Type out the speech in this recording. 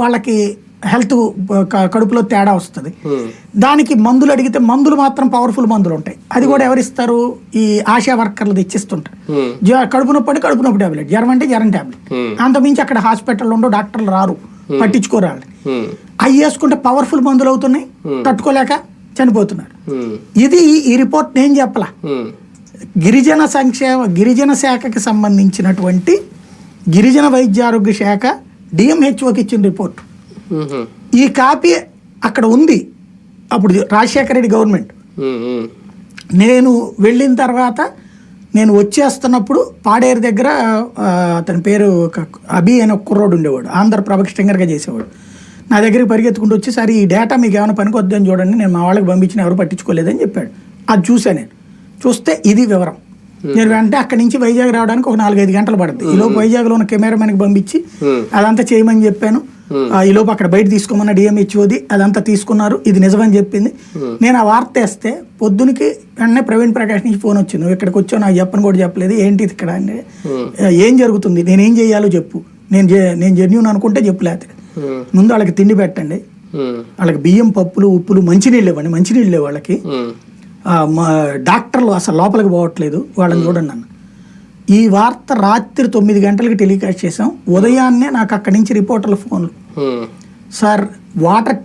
వాళ్ళకి హెల్త్ కడుపులో తేడా వస్తుంది. దానికి మందులు అడిగితే మందులు మాత్రం పవర్ఫుల్ మందులు ఉంటాయి. అది కూడా ఎవరిస్తారు? ఈ ఆశా వర్కర్లు తెచ్చిస్తుంటారు. కడుపు నొప్పి అంటే కడుపు నొప్పి టాబ్లెట్. జ్వరం అంటే జ్వరం టాబ్లెట్. అంతమించి అక్కడ హాస్పిటల్ ఉండో డాక్టర్లు రారు. పట్టించుకోరాళ్ళు ఉమ్, అవి వేసుకుంటే పవర్ఫుల్ మందులు అవుతున్నాయి. తట్టుకోలేక చనిపోతున్నారు. ఇది ఈ రిపోర్ట్ నేను చెప్పలా. గిరిజన సంక్షేమ గిరిజన శాఖకి సంబంధించినటువంటి గిరిజన వైద్య ఆరోగ్య శాఖ డిఎంహెచ్ఓకి ఇచ్చిన రిపోర్ట్ ఈ కాపీ అక్కడ ఉంది. అప్పుడు రాజశేఖర రెడ్డి గవర్నమెంట్. నేను వెళ్ళిన తర్వాత నేను వచ్చేస్తున్నప్పుడు పాడేరు దగ్గర అతని పేరు ఒక అభి అనే ఒక కుర్రోడు ఉండేవాడు. ఆంధ్ర ఆంధ్రప్రభ స్టింగర్గా చేసేవాడు. నా దగ్గరికి పరిగెత్తుకుంటూ వచ్చి ఈ డేటా మీకు ఏమైనా పనికొద్దని చూడండి. నేను మా వాళ్ళకి పంపించిన ఎవరు పట్టించుకోలేదని చెప్పాడు. అది చూసా నేను. చూస్తే ఇది వివరం. నేను వెంటనే అక్కడి నుంచి వైజాగ్ రావడానికి ఒక నాలుగైదు గంటలు పడుతుంది ఈలోపు వైజాగ్లో ఉన్న కెమెరామెన్కి పంపించి. అదంతా చేయమని చెప్పాను. ఆ, ఈలోపు అక్కడ బయట తీసుకోమన్న డిఎంహెచ్ఓది అదంతా తీసుకున్నారు. ఇది నిజమని చెప్పింది. నేను ఆ వార్త వేస్తే పొద్దునకి వెంటనే ప్రవీణ్ ప్రకాష్ నుంచి ఫోన్ వచ్చింది. నువ్వు ఇక్కడికి వచ్చావు నాకు చెప్పని కూడా చెప్పలేదు. ఏంటి ఇక్కడ అంటే "ఆ, ఏం జరుగుతుంది? నేను ఏం చేయాలో చెప్పు. నేను నేను జెన్యున్ అనుకుంటే చెప్పు లేకపోతే. ఉమ్, ముందు వాళ్ళకి తిండి పెట్టండి. వాళ్ళకి బియ్యం పప్పులు ఉప్పులు మంచినీళ్ళు ఇవ్వండి. మంచినీళ్ళు వాళ్ళకి. డాక్టర్లు అసలు లోపలికి పోవట్లేదు వాళ్ళని చూడండి అన్న. ఈ వార్త రాత్రి తొమ్మిది గంటలకి టెలికాస్ట్ చేసాం ఉదయాన్నే నాకు అక్కడి నుంచి రిపోర్టర్ల ఫోన్లు. Sir water